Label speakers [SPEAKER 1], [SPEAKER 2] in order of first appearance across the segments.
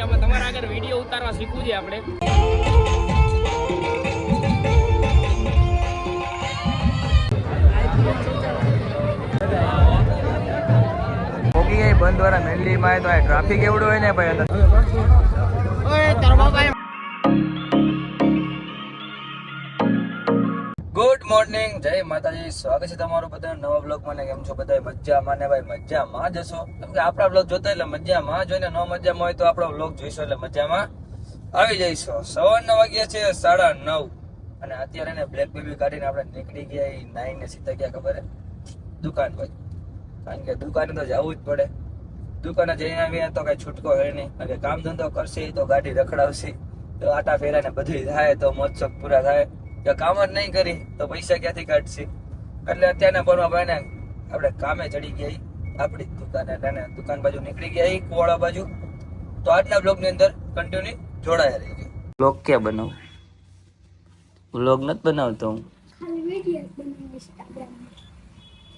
[SPEAKER 1] ભાઈ અમે તમારા આગળ વીડિયો ઉતારવા શીખવું છે આપણે.
[SPEAKER 2] ગઈ બંધ દ્વારા મેલ્લી માં તો ટ્રાફિક એવડું હોય ને ભાઈ અંદર. ગુડ મોર્નિંગ જય માતાજી. સ્વાગત છે તમારું બધા નવા બ્લોગ મને કેમ છો બધા મજામાં ને ભાઈ? મજામાં જશો કેમ કે આપણા બ્લોગ જોતા એટલે મજામાં જોઈને ન મજામાં હોય તો આપણો બ્લોગ જોઈશો એટલે મજામાં આવી જઈશો. સવારના વાગ્યા છે સાડા નવ. અને અત્યારે ને બ્લેક બેબી કાઢીને આપણે નીકળી ગયા એ નાઈ ને સીધા ગયા, ખબર હે? દુકાન પર. કારણ કે દુકાને તો જવું જ પડે. દુકાને જઈને આવીએ તો કઈ છૂટકો હોય નહીં. કે કામ ધંધો કરશે તો ગાડી રખડાવશે. તો આટા ફેરા ને બધું થાય, તો મોજ પૂરા થાય. જો કામ જ નહીં કરી તો પૈસા ક્યાંથી કાઢશે? એટલે અત્યારના પરમાં ભાઈને આપણે કામે ચડી ગયા આપણી જ દુકાને એટલે દુકાન બાજુ નીકળી ગયા ઈ કુવાડા બાજુ. તો આજના બ્લોગની અંદર કન્ટિન્યુ જોડાયા રહી બ્લોગ ક્યાં બનાવું? બ્લોગ નથી બનાવતો હું.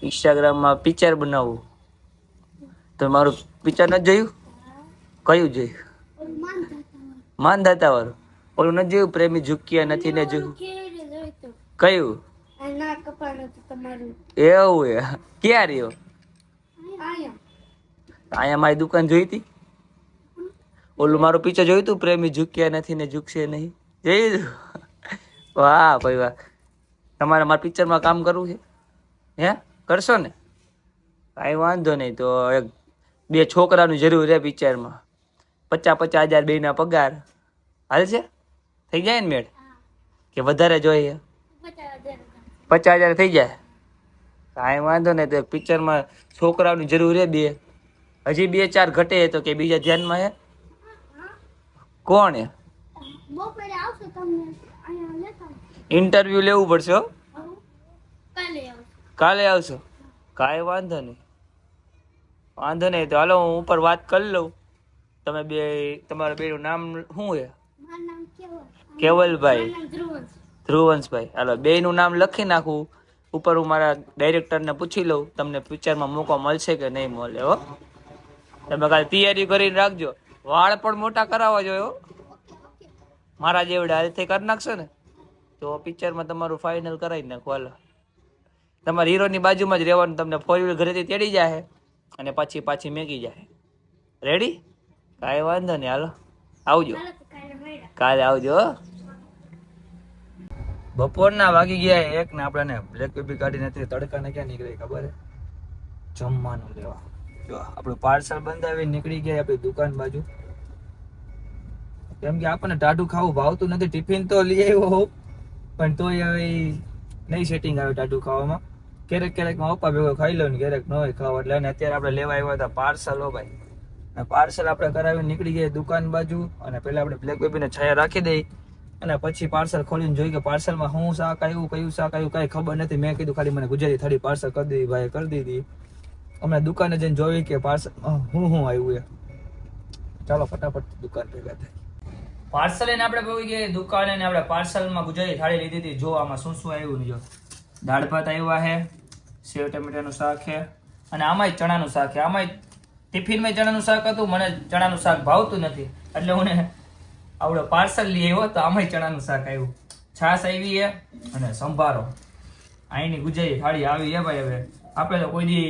[SPEAKER 2] ઇન્સ્ટાગ્રામમાં પિક્ચર બનાવું તો મારું પિક્ચર નથી જોયું? કયું જોયું? માનદાતા વાળું ઓલું નથી જોયું? પ્રેમી ઝુકિયા નથી ને જોયું? કયું? એવું એ. ક્યાં રહ્યો? અહીંયા મારી દુકાન જોઈ હતી? ઓલું મારું પિક્ચર જોયું તું પ્રેમી ઝુક્યા નથી ને ઝુકશે નહીં. જોયું? વાહ ભાઈ વાહ. તમારે મારા પિક્ચરમાં કામ કરવું છે? હે? કરશો ને? કાંઈ વાંધો નહીં તો એક બે છોકરાનું જરૂર છે પિક્ચરમાં. પચાસ પચાસ હજાર બેના પગાર. હાલ છે? થઈ જાય ને મેળ? કે વધારે જોઈએ.
[SPEAKER 3] પચાસ હજાર
[SPEAKER 2] થઈ જાય. કાંઈ વાંધો નહીં તો પિક્ચરમાં છોકરાઓની જરૂર છે બે. હજી બે ચાર ઘટે તો કે બીજા ધ્યાનમાં હે? કોણ હે? ઇન્ટરવ્યુ લેવું પડશે
[SPEAKER 3] કાલે આવશો.
[SPEAKER 2] કાંઈ વાંધો નહીં. વાંધો નહીં તો હાલો હું ઉપર વાત કરી લઉં. તમે બે તમારા બેનું નામ શું છે કેવલભાઈ. ધ્રુવંશભાઈ. હાલો બેયનું નામ લખી નાખું. ઉપર હું મારા ડાયરેક્ટરને પૂછી લઉં તમને પિક્ચરમાં મોકો મળશે કે નહીં મળે હો. તમે કાલે તૈયારી કરીને રાખજો. વાળ પણ મોટા કરાવવા જોઈએ હો. મારા જેવડા હાલથી કરી નાખશો ને તો પિક્ચરમાં તમારું ફાઇનલ કરાવી નાખો હાલો. તમારા હીરોની બાજુમાં જ રહેવાનું તમને ફોર વ્હીલ ઘરેથી તેડી જાય અને પાછી પાછી મેકી જાય રેડી કાંઈ વાંધો નહીં હાલો. આવજો.
[SPEAKER 3] કાલે
[SPEAKER 2] કાલે આવજો હો. બપોરના વાગી ગયા એક ને આપણે બ્લેક બેબી કાઢી નથી તડકાને ક્યાં નીકળી ખબર જમવાનું લેવા. જો, આપણું પાર્સલ બંધાવી નીકળી ગયા આપણી દુકાન બાજુ. કેમ કે આપણને ટાઢું ખાવું ભાવતું નથી. ટિફિન તો લઈ આવ્યો હોઉં, પણ તોય હવે નહીં સેટિંગ આવે ટાઢું ખાવામાં. ક્યારેક ક્યારેકમાં પપ્પા ભેગો ખાઈ લો ને ક્યારેક ન હોય ખાવા. એટલે અત્યારે આપણે લેવા આવ્યા હતા પાર્સલ હો ભાઈ. પાર્સલ આપણે કરાવી નીકળી ગયા દુકાન બાજુ. અને પહેલા આપણે બ્લેક બેબીને છાયા રાખી દઈ. અને પછી પાર્સલ ખોલીને જોઈ કે પાર્સલમાં હું શાક આવ્યું કયું શાક આવ્યું કાંઈ ખબર નથી. મેં કીધું ખાલી મને ગુજરાતી થાળી પાર્સલ કરી દીધી ભાઈ કરી દીધી. હમણાં દુકાને જઈને જોઈ કે પાર્સલ હું હું આવ્યું એ. ચાલો ફટાફટ દુકાન ભેગા થાય. પાર્સલ એને આપણે પહોંચી ગયા દુકાને એને આપણે પાર્સલમાં ગુજરાતી થાળી લીધી હતી. જો આમાં શું શું આવ્યું જો. દાળ ભાત આવ્યા છે સેવ ટમેટાનું શાક છે અને આમાંય ચણાનું શાક છે આમાંય ટિફિનમાં ચણાનું શાક હતું, મને ચણાનું શાક ભાવતું નથી. એટલે હું આવડો પાર્સલ લઈ આવ્યો તો આમાંય ચણાનું શાક આવ્યું. છાશ આવી છે અને સંભારો. અહીંની ગુજરાતી થાળી આવી છે ભાઈ હવે. આપણે તો કોઈ દી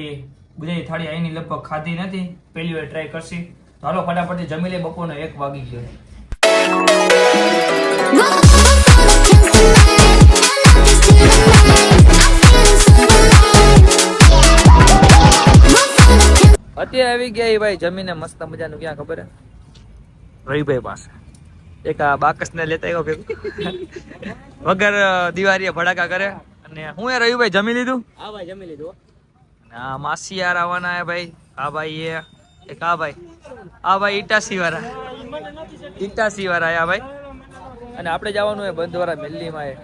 [SPEAKER 2] ગુજરાતી થાળી અહીંની લગભગ ખાધી નથી. પહેલી વાર ટ્રાય કરશી. તો હાલો ફટાફટ જમી લે બપોરનો એક વાગી ગયો. અત્યારે આવી ગયા ભાઈ જમીને મસ્ત મજાનું. ક્યાં ખબર હે? રવિભાઈ પાસે. એક આ બાકસ ને લેતા આવ્યો ભેગું. વગર દિવાળીએ ભડાકા કરે. અને હું એ રહ્યું ભાઈ જમી લીધું?
[SPEAKER 1] હા ભાઈ જમી લીધું
[SPEAKER 2] અને આ માસી યાર આવવાના હે ભાઈ. આ ભાઈ એ એક આ ભાઈ. આ ભાઈ ઇટાસી વાળા ઇટાસી વાળા આયા ભાઈ. અને આપણે જવાનું હે બંધવાળા મેલ્લીમાં એ.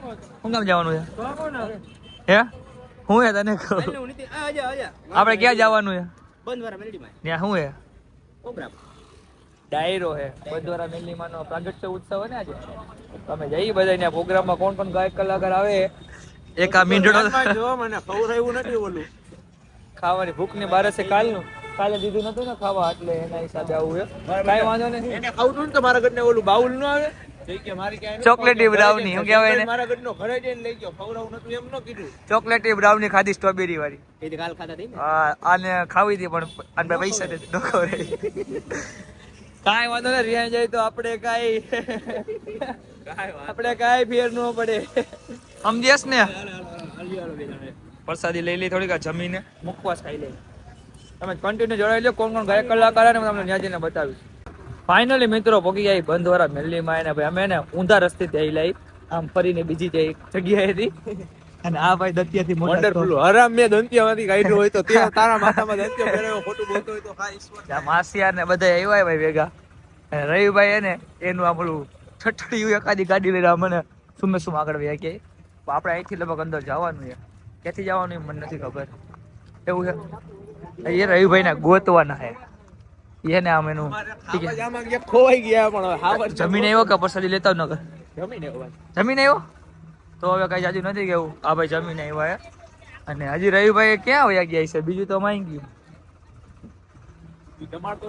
[SPEAKER 2] શું કામ જવાનું છે હે? હું હે તને કહું? આપણે ક્યાં જવાનું હે?
[SPEAKER 1] બંધ વાળા મેલડીમાં
[SPEAKER 2] ત્યાં શું હે?
[SPEAKER 1] ઓબરા
[SPEAKER 2] ડાયરો હે. બંધવાળા મેલીમાં નો પ્રાગટ્ય ઉત્સવ હે ને આજે? તમે જઈ બધા ત્યાં પ્રોગ્રામમાં. કોણ કોણ ગાયક કલાકાર આવે? એક આ મીંડળો
[SPEAKER 1] જો મને ખવડાવ્યું નથી ઓલું
[SPEAKER 2] ખાવાની ભૂખ ને બારસે કાલનું. કાલે દીધું નતું ને ખાવા એટલે એના હિસાબે આવું છે કાંઈ વાંધો નહીં.
[SPEAKER 4] એને ખાવું હતું ને તો મારા ઘરને ઓલું બાઉલ ન આવે? મારી
[SPEAKER 2] ચોકલેટી બ્રાઉની શું કહેવાય એને?
[SPEAKER 4] મારા ઘરનો ઘરે જઈને લઈ ગયો. ખવડાવું નતું એમ ન કીધું.
[SPEAKER 2] ચોકલેટી બ્રાઉની ખાધી સ્ટ્રોબેરી વાળી.
[SPEAKER 1] એ કાલ ખાતા હતી ને?
[SPEAKER 2] આને ખાવી હતી પણ આને પૈસા ન ખવડાવી. કાંઈ વાંધો નહીં રિયા જાય તો આપણે કાંઈ આપણે કાંઈ ફેર ન પડે. સમજ્યાસ ને? પ્રસાદી લઈ લઈ થોડીક જમીને મુખવાસ ખાઈ લઈ તમે કન્ટિન્યુ જોડાઈ લો કોણ કોણ ગાયક કલાકાર ને તમને ત્યાં જઈને બતાવીશ. ફાઇનલી મિત્રો પોકી બંધ બંધવારા મેલ્લીમાં એને ભાઈ અમે એને ઊંધા રસ્તે આવી લઈ. આમ ફરીને બીજી જઈ જગ્યાએથી અને આ ભાઈ દત્યાથી
[SPEAKER 4] વન્ડરફુલ હરામ મેં દંતિયામાંથી કાઢ્યો હોય તો ત્યાં તારા માથામાં દંતિયો પહેરાયો ખોટું બોલતો હોય તો હા ઈશ્વર.
[SPEAKER 2] માસિયાર ને બધા આવ્યા ભાઈ ભેગા. રવિભાઈ એને એનું ઓલું છઠ્ઠડિયું એકાદી ગાડી લઈને મને સુમે સુમ આગળ વ્યા કે આપણે અહીંથી લગભગ અંદર જવાનું છે. ક્યાંથી જવાનું મને નથી ખબર. એવું છે. એ રવિભાઈ ને ગોતવાના હે એને આમ એનું ઠીક છે.
[SPEAKER 4] ખોવાઈ ગયા પણ
[SPEAKER 2] જમીન આવ્યો કે પરસાદી લેતા નગર
[SPEAKER 4] જમીન આવ્યો
[SPEAKER 2] જમીન આવ્યો? તો હવે કઈ જાજુ નથી કેવું આ ભાઈ જમીન આવ્યા અને હજી રવિભાઈ ક્યાં વયા ગયા છે? બીજું તો માઈ ગયું.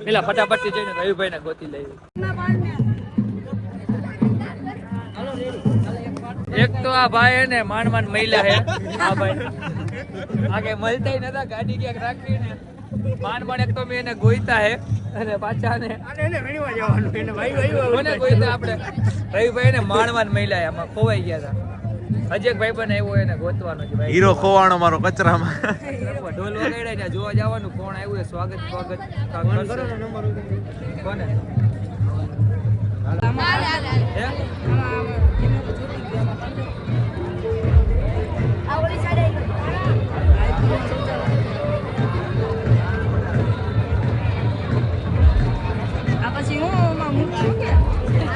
[SPEAKER 2] પેલા ફટાફટ જઈને રવિભાઈ ને ગોતી લઈ. એક તો આ ભાઈ ને માંડ માંડ મહિલા હે. આ ભાઈ. આ મળતા નતા ગાડી ક્યાંક રાખી ને માંડ માંડ એક તો મેં એને ગોઈતા હે. અને પાછા ને આપણે? રવિભાઈ ને માંડ માંડ મહિલા ખોવાઈ ગયા હતા એક ભાઈ પણ આવ્યો એને ગોતવાનો છે ભાઈ.
[SPEAKER 4] હીરો ખોવાણો મારો કચરામાં.
[SPEAKER 2] ઢોલ વગાડે ને જોવા જવાનું કોણ આવ્યું છે સ્વાગત સ્વાગત. કરો નંબર કોને? હે?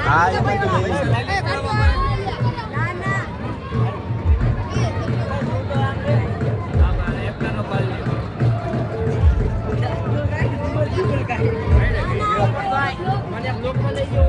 [SPEAKER 4] હા એ બધું
[SPEAKER 2] હા, હા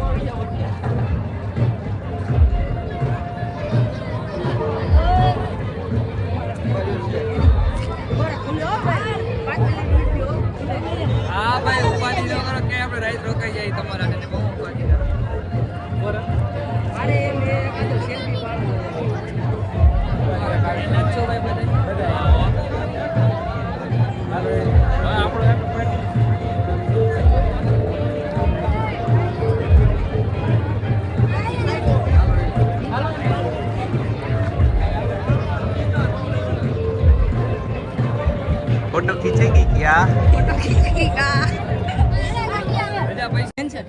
[SPEAKER 2] બધા પૈસા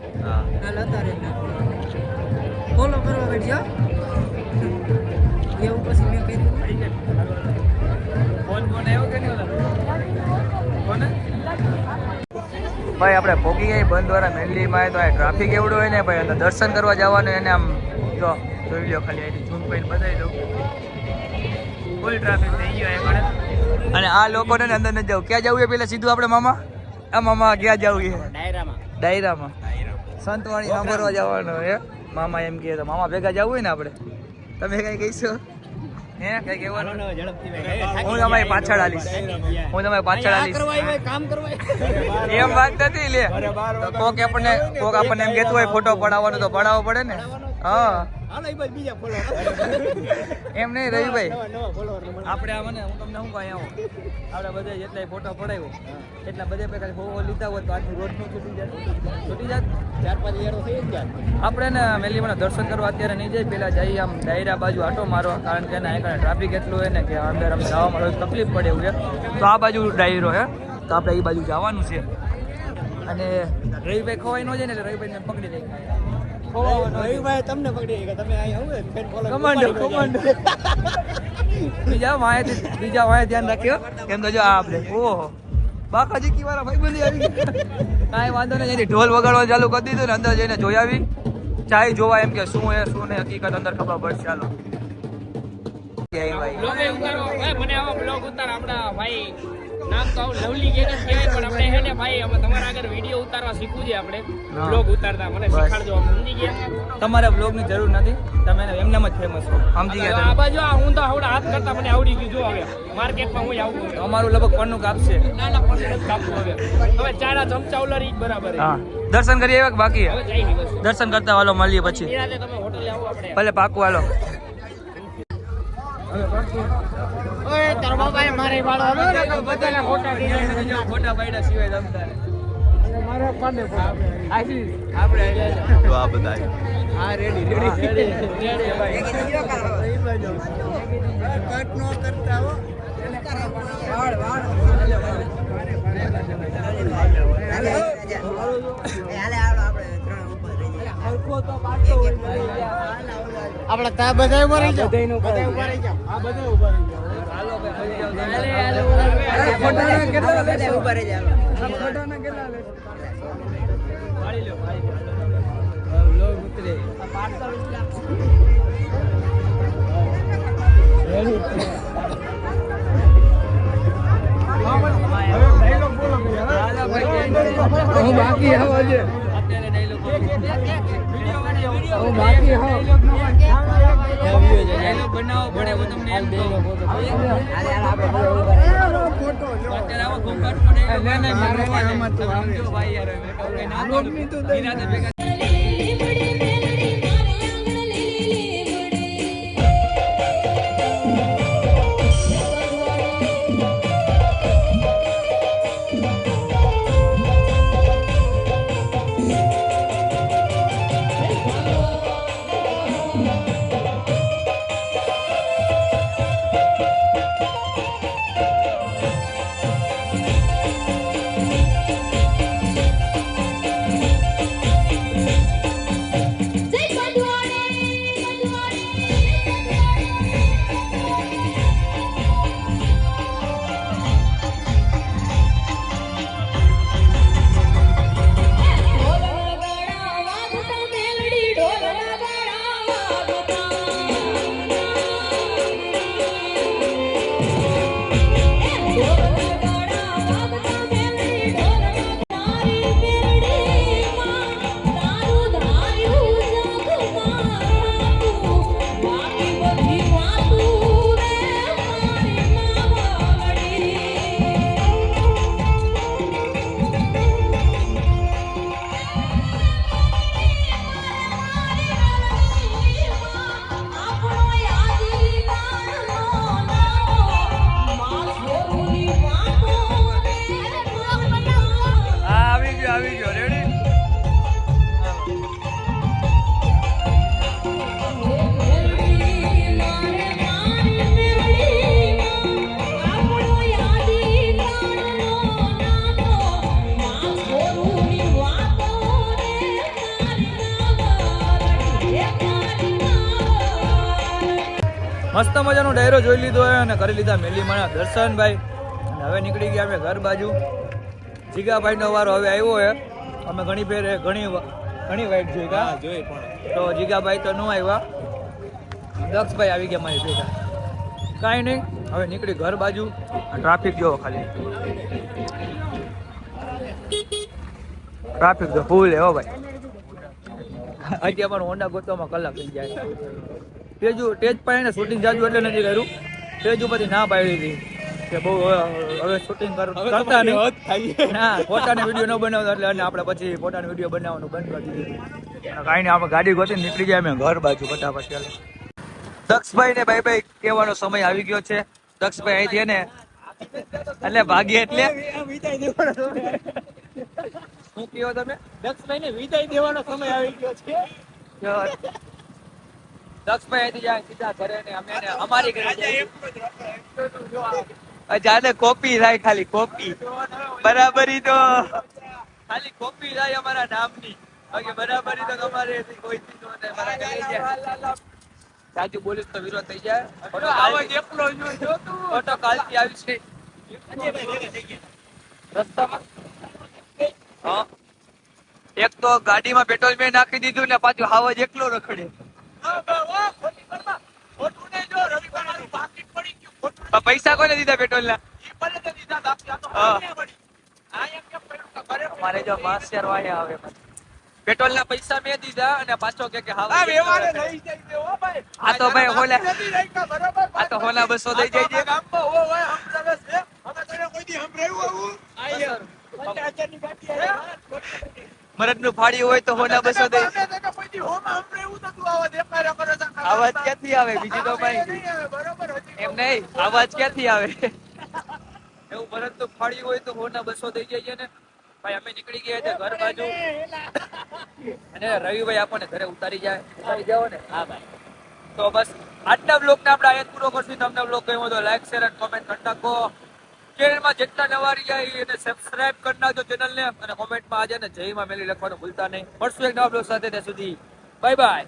[SPEAKER 5] ફોલો કરવા બેઠ્યો એવું પછી મેં કર્યું.
[SPEAKER 2] ફોન ફોન આવ્યો કે નહીં કોને? ભાઈ આપણે ભોગી ગઈ બંધ દ્વારા મેલ્લીમાં તો આ ટ્રાફિક એવડું હોય ને ભાઈ અને દર્શન કરવા જવાનું એને આમ જો જોઈ લો ખાલી અહીંથી ઝૂમ કરીને બતાવી દઉં. ફૂલ ટ્રાફિક થઈ ગયો અને આ લોકોને ને અંદર નથી જવું ક્યાં જવું એ પેલા સીધું આપણે મામા? મામા ક્યાં જવું છે.
[SPEAKER 1] ડાયરામાં.
[SPEAKER 2] ડાયરામાં. સંતવાણી સાંભળવા જવાનું હે મામા એમ કહે તો મામા ભેગા જવું હોય ને આપણે? તમે કઈ કહીશો? હે કઈ કહેવાનું? હું તમારી પાછળ આલીશ. હું તમારી પાછળ આલીશ. એમ વાત નથી લે. કોક આપણને કોક આપણને એમ કહેતું હોય ફોટો પડાવવાનો તો પડાવવો પડે ને. હા.
[SPEAKER 1] હાલો બીજા ફોલો
[SPEAKER 2] એમ નહીં રવિભાઈ.
[SPEAKER 1] ફોલોવર
[SPEAKER 2] આપણે આ મને હું તમને શું કહી આવું આપણે બધા જેટલા ફોટો પડાવ્યો એટલા બધા પેલા બહુ લીધા હોય તો આખી રોડનું છૂટી જાય. છૂટી જાય.
[SPEAKER 1] ચાર પાંચ યાર થઈ જાય.
[SPEAKER 2] આપણે ને મેલીમાના દર્શન કરવા અત્યારે નહીં જાય. પેલા જઈએ આમ ડાયરા બાજુ આટો મારવા કારણ કે એના કારણે ટ્રાફિક એટલું હોય ને કે અંદર આમ જવા મળે તકલીફ પડે એવું છે. તો આ બાજુ ડાયરો હે તો આપણે એ બાજુ જવાનું છે. અને રવિભાઈ ખવાઈ ન જાય ને એટલે રવિભાઈને પકડી લઈ
[SPEAKER 1] રવિભાઈ તમને પકડી ગયા તમે અહીંયા આવો ફેન ફોલો
[SPEAKER 2] કમાન્ડો કમાન્ડો બીજા વાંયે બીજા વાંયે ધ્યાન રાખ્યો કેમ તો જો આ આપણે ઓહો. બાકાજી કી વાળા ભાઈ આવી કાંઈ વાંધો નહીં એની ઢોલ વગાડવા ચાલુ કરી દીધું ને અંદર જઈને જોઈ આવી. ચાય જોવા એમ કે શું એ શું ને હકીકત અંદર ખબર પડશે. ચાલો. ભાઈ
[SPEAKER 1] બ્લોગ ઉતારો. ભાઈ મને આવા બ્લોગ ઉતાર આપણા ભાઈ. નામ તો લવલી કહેવાય પણ આપણે હે ને ભાઈ અમે તમારા આગળ વીડિયો ઉતારવા શીખવું છે આપણે. બ્લોગ ઉતારતા મને
[SPEAKER 2] બસ.
[SPEAKER 1] શીખવાડજો સમજી ગયા.
[SPEAKER 2] તમારે બ્લોગની જરૂર નથી. તમે એમને એમનેમ જ ફેમસ છો સમજી ગયા
[SPEAKER 1] આ બાજુ આ હું તો આવડા હાથ કરતા મને આવડી ગયું જો હવે. માર્કેટમાં હું આવું
[SPEAKER 2] અમારું લગભગ પન્નું કાપશે
[SPEAKER 1] ના ના પણ નથી કાપવું હવે. હવે ચારા ચમચા ઉલર જ બરાબર
[SPEAKER 2] હા. દર્શન કરીએ એવા બાકી.
[SPEAKER 1] હવે ની
[SPEAKER 2] દર્શન કરતા વાલો મળીએ પછી.
[SPEAKER 1] નિરાતે તમે હોટલે આવો આપણે.
[SPEAKER 2] ભલે પાકું હાલો.
[SPEAKER 1] ઓય તારો બાપા એ મારે વાળો હતો ને તો બધાના ફોટા ડિઝાઇન
[SPEAKER 2] ફોટા પાડ્યા સિવાય જમતા
[SPEAKER 1] મારે પાડે ફોટા
[SPEAKER 2] આપણે
[SPEAKER 4] તો આ બધા
[SPEAKER 1] હા રેડી રેડી રેડી આપણે તા બધા ઊભા રહી જાવ બધા ઊભા રહી આ બધા ઊભા રહી જાવ હું બાકી આવો છે હું બાકી આવો
[SPEAKER 2] બનાવો પડે હું તમને એમ કહું. અત્યારે આવો ઘોંઘાટ પડે
[SPEAKER 1] ના, ના, મારે આમાં તો
[SPEAKER 2] ભાઈ યાર હવે તો કઈ ના બોલું. નિરાંતે ભેગા Thank you. મસ્ત મજાનો ડાયરો જોઈ લીધો હોય અને કરી લીધા મેલીમાના દર્શન ભાઈ અને હવે નીકળી ગયા અમે ઘર બાજુ. જીગાભાઈનો વારો હવે આવ્યો હે. અમે ઘણી ફેર ઘણી ઘણી વાઈટ જોઈ ગયા.
[SPEAKER 4] જોઈ પણ.
[SPEAKER 2] તો જીગાભાઈ તો ન આવ્યા. દક્ષભાઈ આવી ગયા મારી ભેગા. કાંઈ નહીં હવે નીકળી ઘર બાજુ. ટ્રાફિક જોવો ખાલી. ટ્રાફિક તો ફૂલ હે હો ભાઈ. અત્યારે પણ હોન્ડા ગોતવામાં કલાક થઈ જાય તેજુ સ્ટેજ પર એને શૂટિંગ જાજુ એટલે નથી કર્યું. તેજુ પછી ના પાડી હતી કે બહુ હવે- શૂટિંગ કરતા નહીં. ના પોતાને વીડિયો ન બનાવતા એટલે અને આપણે પછી પોતાનો વીડિયો બનાવવાનું બંધ કરી દીધું. અને કાંઈ નહીં આપણે ગાડી ગોતી નીકળી જાય અમે ઘર બાજુ ફટાફટ ચાલે. દક્ષભાઈ ને ભાઈ ભાઈ કહેવાનો સમય આવી ગયો છે. દક્ષભાઈ અહીંથી એને ને એટલે ભાગ્ય એટલે. શું કહો તમે?
[SPEAKER 1] દક્ષભાઈને વિદાય દેવાનો સમય આવી ગયો છે.
[SPEAKER 2] દક્ષભાઈ જાય સીધા ઘરે ને અમે અમારી ઘરે જાને કોપી થાય ખાલી કોપી. બરાબરી તો. ખાલી કોપી થાય અમારા નામની. બાકી બરાબરી તો તમારે કોઈ ચીજ ન મારા ઘરે જાય. સાચું બોલીશ તો વિરોધ થઈ જાય. ફોટો કાલથી- ફોટો કાલથી આવીશ. નહીં. રસ્તામાં? હા. એક તો ગાડીમાં પેટ્રોલ મેં નાખી દીધું ને પાછું હાવજ એકલો રખડે. પૈસા કોને દીધા પેટ્રોલ ના અમારે જો માસ્ટર વાળે આવે પેટ્રોલ ના પૈસા મેં દીધા અને પાછો કે હા
[SPEAKER 4] આ વ્યવહારે લઈ જાય છે, હો ભાઈ.
[SPEAKER 2] આ તો ભાઈ હોલા-? આ તો હોલા બસો દઈ જાય.
[SPEAKER 4] મરદનું ફાડ્યું હોય
[SPEAKER 2] તો હોલા બસો દઈ
[SPEAKER 4] અમે તને કોઈ દી હોમાં સંભળાવ્યું નતું, આવા દેખાડ્યા કરો છો.
[SPEAKER 2] અવાજ ક્યાંથી આવે? બીજી તો ભાઈ એમ નહીં? અવાજ ક્યાંથી આવે? એવું ભરત તો ફાડી હોય તો હોના બસો થઈ જાય ને. ભાઈ, અમે નીકળી ગયા હતા ઘર બાજુ. અને રવિભાઈ આપણને ઘરે ઉતારી જાય. ઉતારી જાઓ ને. હા, ભાઈ. તો બસ, આજના બ્લોક ને આપણે આયાત પૂરો કરશું. તમને બ્લોગ ગમ્યો તો લાઈક શેર અને કોમેન્ટ કરી નાખો. ચેનલમાં જેટલા નવા રહ્યા એને સબસ્ક્રાઇબ કરી નાખજો ચેનલને અને કોમેન્ટમાં આજે ને જયમાં મેલી લખવાનું ભૂલતા નહીં. મળશું એક નવા બ્લોગ સાથે ત્યાં સુધી. Bye bye